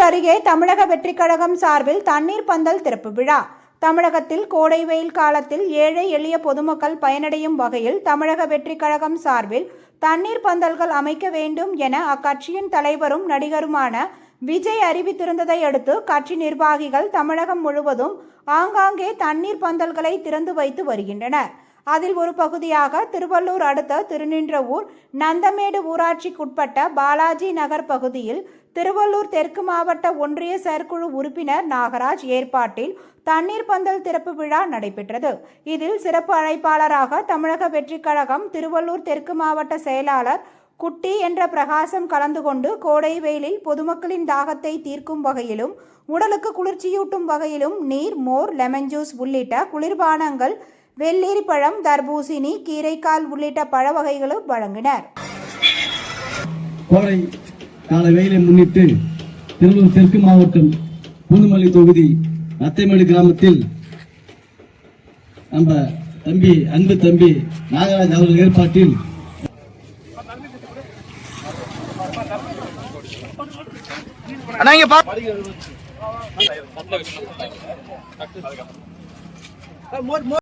அருகே தமிழக வெற்றிக் கழகம் சார்பில் தண்ணீர் பந்தல் திறப்பு விழா. தமிழகத்தில் கோடை வெயில் காலத்தில் ஏழை எளிய பொதுமக்கள் பயனடையும் வகையில் தமிழக வெற்றிக் கழகம் சார்பில் தண்ணீர் பந்தல்கள் அமைக்க வேண்டும் என அக்கட்சியின் தலைவரும் நடிகருமான விஜய் அறிவித்திருந்ததை அடுத்து கட்சி நிர்வாகிகள் தமிழகம் முழுவதும் ஆங்காங்கே தண்ணீர் பந்தல்களை திறந்து வைத்து வருகின்றனர். அதில் ஒரு பகுதியாக திருவள்ளூர் அடுத்த திருநின்றவூர் நந்தமேடு ஊராட்சிக்குட்பட்ட பாலாஜி நகர் பகுதியில் திருவள்ளூர் தெற்கு மாவட்ட ஒன்றிய செயற்குழு உறுப்பினர் நாகராஜ் ஏற்பாட்டில் தண்ணீர் பந்தல் திறப்பு விழா நடைபெற்றது. இதில் சிறப்பு அழைப்பாளராக தமிழக வெற்றிக் கழகம் திருவள்ளூர் தெற்கு மாவட்ட செயலாளர் குட்டி என்ற பிரகாசம் கலந்து கொண்டு கோடை வெயிலில் பொதுமக்களின் தாகத்தை தீர்க்கும் வகையிலும் உடலுக்கு குளிர்ச்சியூட்டும் வகையிலும் நீர் மோர் லெமன் ஜூஸ் உள்ளிட்ட குளிர்பானங்கள் வெள்ளேரி பழம் தர்பூசணி கீரைக்கால் உள்ளிட்ட பழ வகைகளும் வழங்கினர். கால வெயிலை முன்னிட்டு திருவள்ளூர் தெற்கு மாவட்டம் பூந்தமல்லி தொகுதி அத்தைமேடு கிராமத்தில் நம்ம தம்பி அன்பு தம்பி நாகராஜ் அவர்கள் ஏற்பாட்டில் அண்ணா